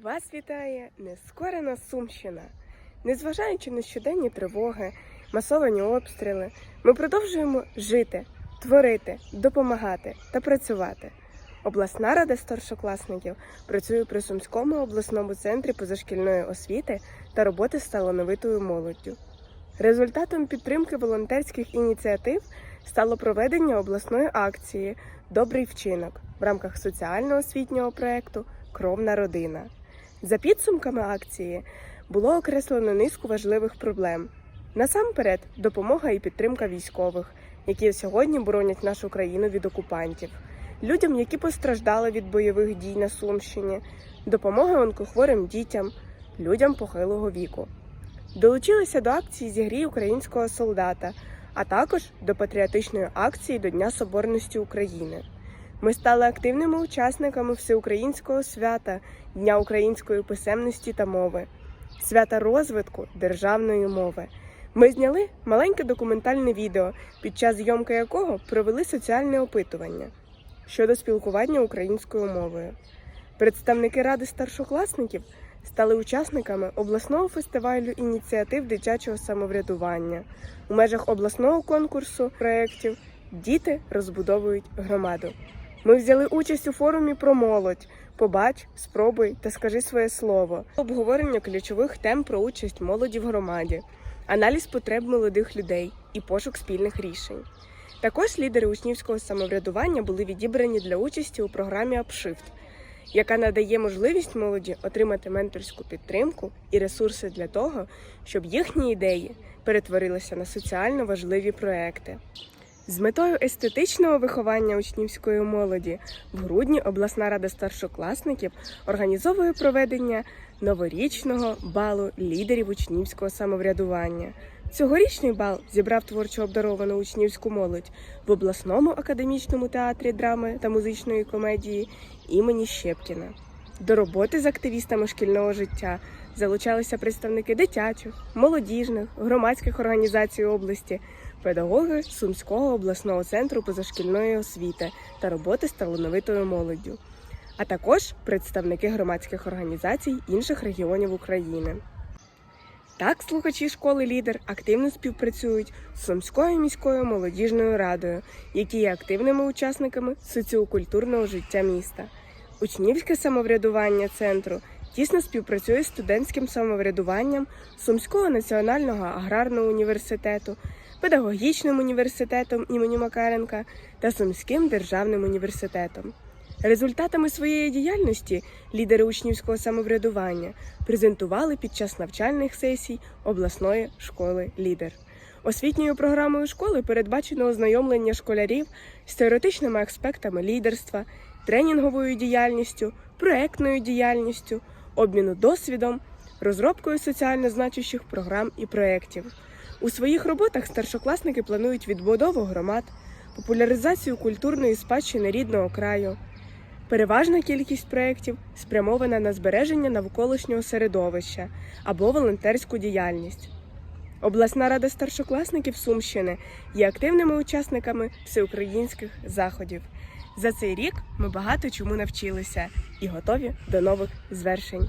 Вас вітає нескорена Сумщина. Незважаючи на щоденні тривоги, масовані обстріли, ми продовжуємо жити, творити, допомагати та працювати. Обласна рада старшокласників працює при Сумському обласному центрі позашкільної освіти та роботи з талановитою молоддю. Результатом підтримки волонтерських ініціатив стало проведення обласної акції Добрий вчинок в рамках соціально-освітнього проєкту Кровна родина. За підсумками акції було окреслено низку важливих проблем. Насамперед, допомога і підтримка військових, які сьогодні боронять нашу країну від окупантів, людям, які постраждали від бойових дій на Сумщині, допомога онкохворим дітям, людям похилого віку. Долучилися до акції Зігрій українського солдата, а також до патріотичної акції до Дня Соборності України. Ми стали активними учасниками всеукраїнського свята Дня української писемності та мови, свята розвитку державної мови. Ми зняли маленьке документальне відео, під час зйомки якого провели соціальне опитування щодо спілкування українською мовою. Представники ради старшокласників стали учасниками обласного фестивалю ініціатив дитячого самоврядування у межах обласного конкурсу проєктів Діти розбудовують громаду. Ми взяли участь у форумі про молодь. Побач, спробуй та скажи своє слово. Обговорення ключових тем про участь молоді в громаді, аналіз потреб молодих людей і пошук спільних рішень. Також лідери учнівського самоврядування були відібрані для участі у програмі Апшифт, яка надає можливість молоді отримати менторську підтримку і ресурси для того, щоб їхні ідеї перетворилися на соціально важливі проекти. З метою естетичного виховання учнівської молоді в грудні обласна рада старшокласників організовує проведення новорічного балу лідерів учнівського самоврядування. Цьогорічний бал зібрав творчо обдаровану учнівську молодь в обласному академічному театрі драми та музичної комедії імені Щепкіна. До роботи з активістами шкільного життя залучалися представники дитячих, молодіжних, громадських організацій області, педагоги Сумського обласного центру позашкільної освіти та роботи з талановитою молоддю, а також представники громадських організацій інших регіонів України. Так, слухачі школи лідер активно співпрацюють з Сумською міською молодіжною радою, які є активними учасниками соціокультурного життя міста. Учнівське самоврядування центру тісно співпрацює з студентським самоврядуванням Сумського національного аграрного університету, педагогічним університетом імені Макаренка та Сумським державним університетом. Результатами своєї діяльності лідери учнівського самоврядування презентували під час навчальних сесій обласної школи лідер. Освітньою програмою школи передбачено ознайомлення школярів з теоретичними аспектами лідерства, тренінговою діяльністю, проектною діяльністю, обміну досвідом, розробкою соціально значущих програм і проєктів. У своїх роботах старшокласники планують відбудову громад, популяризацію культурної спадщини рідного краю. Переважна кількість проєктів спрямована на збереження навколишнього середовища або волонтерську діяльність. Обласна рада старшокласників Сумщини є активними учасниками всеукраїнських заходів. За цей рік ми багато чому навчилися і готові до нових звершень.